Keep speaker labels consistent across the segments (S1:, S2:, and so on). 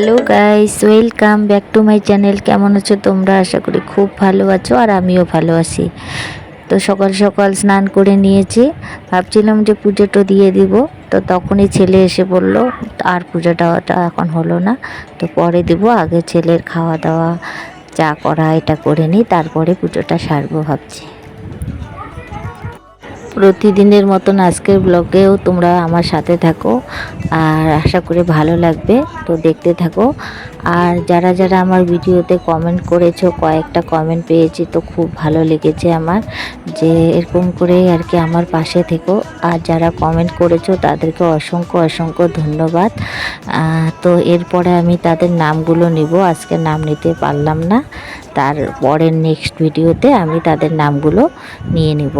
S1: Hello guys, welcome back to my channel. কেমন আছো তোমরা? আশা করি খুব ভালো আছো আর আমিও ভালো আছি। তো সকাল সকাল স্নান করে নিয়েছি। ভাবছিলাম যে পুজোটা দিয়ে দিব। তো তখনই ছেলে এসে বলল, আর পুজোটা এখন হলো না। তো পরে দিব। আগে ছেলের খাওয়া দাওয়া চা করা এটা করে নিই। তারপরে পুজোটা সারবো ভাবছি। প্রতিদিনের মতন আজকের ব্লগেও তোমরা আমার সাথে থাকো। আর আশা করি ভালো লাগবে, তো দেখতে থাকো। আর যারা যারা আমার ভিডিওতে কমেন্ট করেছ, কয়েকটা কমেন্ট পেয়েছি, তো খুব ভালো লেগেছে আমার। যে এরকম করে আর কি আমার পাশে থেকো। আর যারা কমেন্ট করেছ, তাদেরকে অসংখ্য অসংখ্য ধন্যবাদ। তো এরপরে আমি তাদের নামগুলো নিব। আজকে নাম নিতে পারলাম না। তার পরের নেক্সট ভিডিওতে আমি তাদের নামগুলো নিয়ে নিব।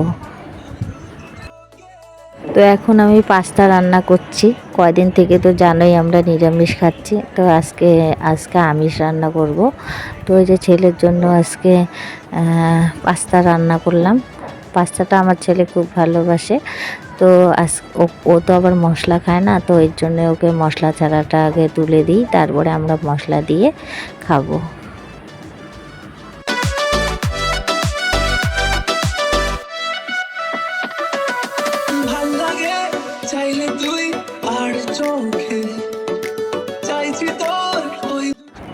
S1: তো এখন আমি পাস্তা রান্না করছি। কয়দিন থেকে তো জানোই আমরা নিরামিষ খাচ্ছি। তো আজকে আজকে আমিষ রান্না করব। তো ওই যে ছেলের জন্য আজকে পাস্তা রান্না করলাম। পাস্তাটা আমার ছেলে খুব ভালোবাসে। তো আজ ও তো আবার মশলা খায় না, তো এর জন্য ওকে মশলা ছাড়াটা আগে তুলে দিই। তারপরে আমরা মশলা দিয়ে খাব।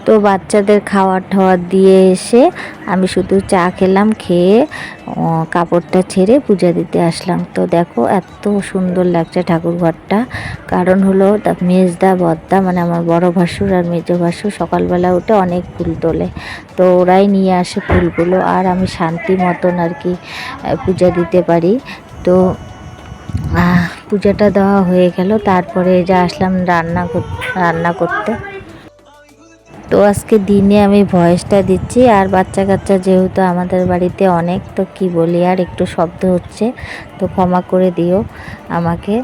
S1: তো বাচ্চাদের খাওয়ার ঠাওয়ার দিয়ে এসে আমি শুধু চা খেলাম, খেয়ে কাপড়টা ছেড়ে পূজা দিতে আসলাম। তো দেখো এত সুন্দর লাগছে ঠাকুর ঘরটা। কারণ হলো মেজদা, বদ্দা মানে আমার বড় ভাসুর আর মেজ ভাসুর সকালবেলা উঠে অনেক ফুল তোলে। তো ওরাই নিয়ে আসে ফুলগুলো আর আমি শান্তি মতন আর কি পূজা দিতে পারি। তো পূজাটা দেওয়া হয়ে গেল, তারপরে যা আসলাম রান্না রান্না করতে। তো আজকে দিনে আমি ভয়েসটা দিচ্ছি, আর বাচ্চা কাচ্চা যেহেতু আমাদের বাড়িতে অনেক, তো কি বলি, আর একটু শব্দ হচ্ছে, তো ক্ষমা করে দিও আমাকে।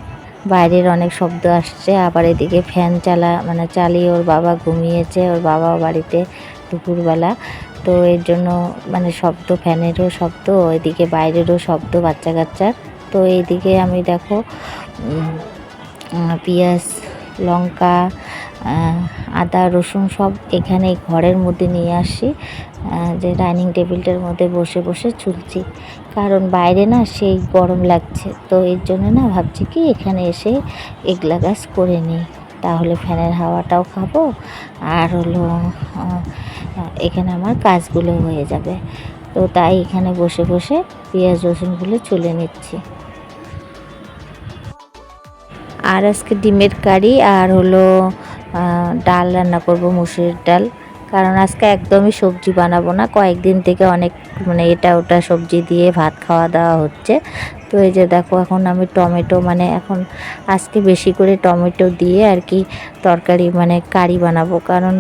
S1: বাইরের অনেক শব্দ আসছে, আবার এদিকে ফ্যান চালা মানে চালিয়ে ওর বাবা ঘুমিয়েছে, ওর বাবা বাড়িতে দুপুরবেলা। তো এর জন্য মানে শব্দ, ফ্যানেরও শব্দ এদিকে বাইরেরও শব্দ বাচ্চা কাচ্চার তো এইদিকে আমি দেখো পেঁয়াজ, লঙ্কা আদা, রসুন সব এখানে ঘরের মধ্যে নিয়ে আসি। যে ডাইনিং টেবিলটার মধ্যে বসে বসে চুলছি। কারণ বাইরে না সেই গরম লাগছে। তো এর জন্য না ভাবছি কি এখানে এসে এগলা গাছ করে নিই। তাহলে ফ্যানের হাওয়াটাও খাব। আর হলো এখানে আমার কাজগুলো হয়ে যাবে। তো তাই এখানে বসে বসে পেঁয়াজ, রসুনগুলো চলে নিচ্ছি। আর আজকে ডিমের কারি আর হলো ডাল রান্না করব, মুসুরির ডাল। কারণ আজকে একদমই সবজি বানাবো না। কয়েকদিন থেকে অনেক মানে এটা ওটা সবজি দিয়ে ভাত খাওয়া দাওয়া হচ্ছে। তো এই যে দেখো, এখন আমি টমেটো মানে এখন আজকে বেশি করে টমেটো দিয়ে আর কি তরকারি মানে কারি বানাবো। কারণ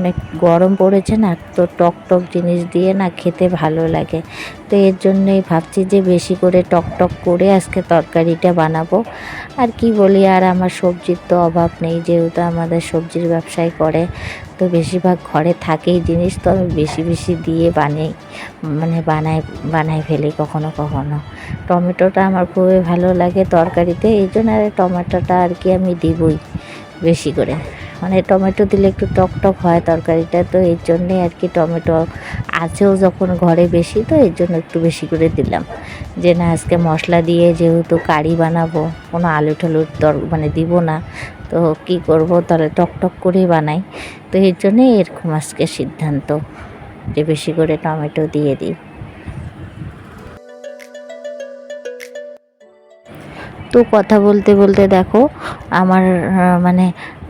S1: গরম পড়েছে না, তো টক টক জিনিস দিয়ে না খেতে ভালো লাগে। তো এর জন্যই ভাবছি যে বেশি করে টক টক করে আজকে তরকারিটা বানাবো। আর কি বলি, আর আমার সবজির তো অভাব নেই, যেহেতু আমাদের সবজির ব্যবসায় করে। তো বেশিরভাগ ঘরে থাকেই জিনিস, তো আমি বেশি বেশি দিয়ে বানাই। মানে বানাই বানাই ফেলি কখনো কখনো। টমেটোটা আমার খুবই ভালো লাগে তরকারিতে, এই জন্য আর টমেটোটা আর কি আমি দিবই বেশি করে। মানে টমেটো দিলে একটু টক টক হয় তরকারিটা, তো এর জন্যে আর কি টমেটো আছেও যখন ঘরে বেশি, তো এর জন্য একটু বেশি করে দিলাম। যে না, আজকে মশলা দিয়ে যেহেতু কারি বানাবো, কোনো আলু টালুর তর মানে দিব না, তো কি করব? তাহলে টক টক করেই বানাই। তো এর জন্যে এরকম আজকে সিদ্ধান্ত। যে বেশি করে টমেটো দিয়ে দিই। তো কথা বলতে বলতে দেখো, আমার মানে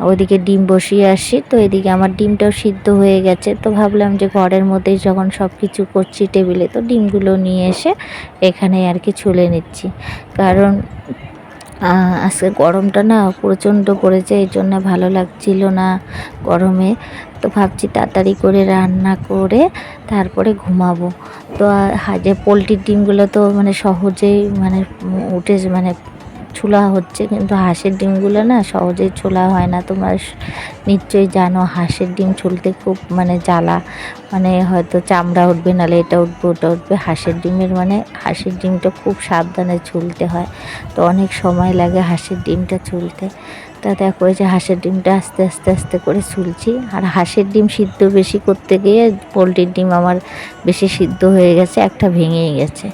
S1: ওইদিকে ডিম বসিয়ে আসি তো এদিকে আমার ডিমটাও সিদ্ধ হয়ে গেছে। তো ভাবলাম যে ঘরের মধ্যেই যখন সব কিছু করছি টেবিলে, তো ডিমগুলো নিয়ে এসে এখানে আর কি ছুলে নিচ্ছি। কারণ আজকে গরমটা না প্রচণ্ড পড়েছে, এই জন্য ভালো লাগছিল না গরমে। তো ভাবছি তাড়াতাড়ি করে রান্না করে তারপরে ঘুমাবো। তো যে পোলট্রির ডিমগুলো তো মানে সহজেই মানে উঠে মানে ছোলা হচ্ছে, কিন্তু হাঁসের ডিমগুলো না সহজেই ছোলা হয় না। তোমরা নিশ্চয়ই জানো হাঁসের ডিম ছুলতে খুব মানে জ্বালা। মানে হয়তো চামড়া উঠবে নাহলে এটা উঠবে, ওটা উঠবে। হাঁসের ডিমের মানে হাঁসের ডিমটা খুব সাবধানে ছুলতে হয়। তো অনেক সময় লাগে হাঁসের ডিমটা ছুলতে। তা দেখো যে হাঁসের ডিমটা আস্তে আস্তে আস্তে করে ছুলছি। আর হাঁসের ডিম সিদ্ধ বেশি করতে গিয়ে পোলট্রির ডিম আমার বেশি সিদ্ধ হয়ে গেছে, একটা ভেঙেই গেছে।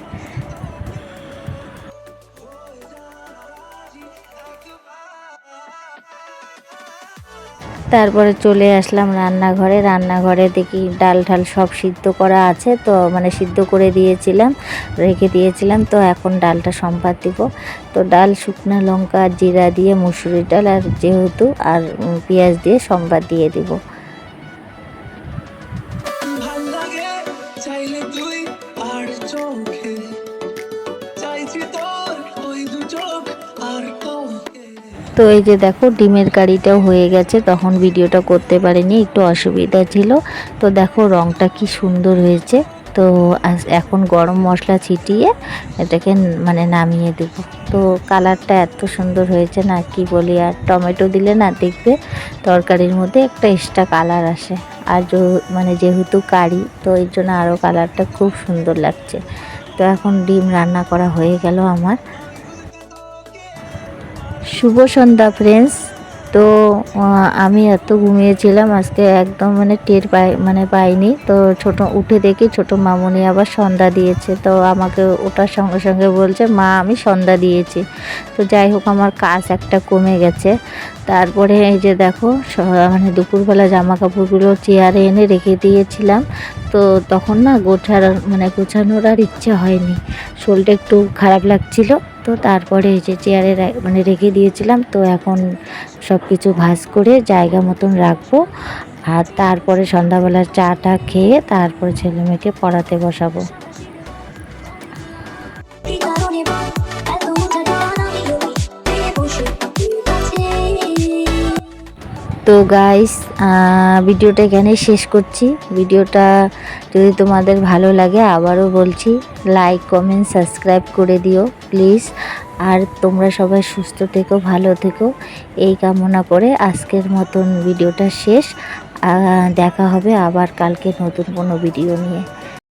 S1: তারপরে চলে আসলাম রান্নাঘরে। রান্নাঘরে দেখি ডাল ঢাল সব সিদ্ধ করা আছে, তো মানে সিদ্ধ করে দিয়েছিলাম, রেখে দিয়েছিলাম, তো এখন ডালটা সম্পাদ দিব। তো ডাল, শুকনো লঙ্কা, জিরা দিয়ে মুসুরির ডাল আর যেহেতু, আর পেঁয়াজ দিয়ে সম্পাদ দিয়ে দিব। তো এই যে দেখো, ডিমের কারিটাও হয়ে গেছে, তখন ভিডিওটা করতে পারিনি, একটু অসুবিধা ছিল। তো দেখো, রংটা কি সুন্দর হয়েছে। তো এখন গরম মশলা ছিটিয়ে এটাকে মানে নামিয়ে দেব। তো কালারটা এত সুন্দর হয়েছে না, কি বলি, আর টমেটো দিলে না দেখবে তরকারির মধ্যে একটা এক্সট্রা কালার আসে। আর মানে যেহেতু কারি, তো এর জন্য আরও কালারটা খুব সুন্দর লাগছে। তো এখন ডিম রান্না করা হয়ে গেল আমার। শুভ সন্ধ্যা ফ্রেন্ডস তো আমি এত ঘুমিয়েছিলাম, আজকে একদম মানে টের পাই মানে পাইনি। তো ছোট, উঠে দেখি ছোট মামুনি আবার সন্ধ্যা দিয়েছে। তো আমাকে ওটার সঙ্গে সঙ্গে বলছে, মা, আমি সন্ধ্যা দিয়েছি। তো যাই হোক, আমার কাজ একটা কমে গেছে। তারপরে এই যে দেখো মানে দুপুরবেলা জামা কাপড়গুলো চেয়ারে এনে রেখে দিয়েছিলাম। তো তখন না গোছার মানে গোছানোর আর ইচ্ছে হয়নি। শরীরটা একটু খারাপ লাগছিল। তো তারপরে এই যে চেয়ারে মানে রেখে দিয়েছিলাম, তো এখন সব কিছু ভাজ করে জায়গা মতন রাখব। আর তারপরে সন্ধ্যাবেলার চাটা খেয়ে তারপরে ছেলে মেয়েকে পড়াতে বসাবো। তো গাইস ভিডিওটা এখানে শেষ করছি। ভিডিওটা যদি তোমাদের ভালো লাগে আবারও বলছি লাইক কমেন্ট সাবস্ক্রাইব করে দিও প্লিজ আর তোমরা সবাই সুস্থ থেকো, ভালো থেকো। এই কামনা করে আজকের মতন ভিডিওটা শেষ। দেখা হবে আবার কালকে নতুন কোনো ভিডিও নিয়ে।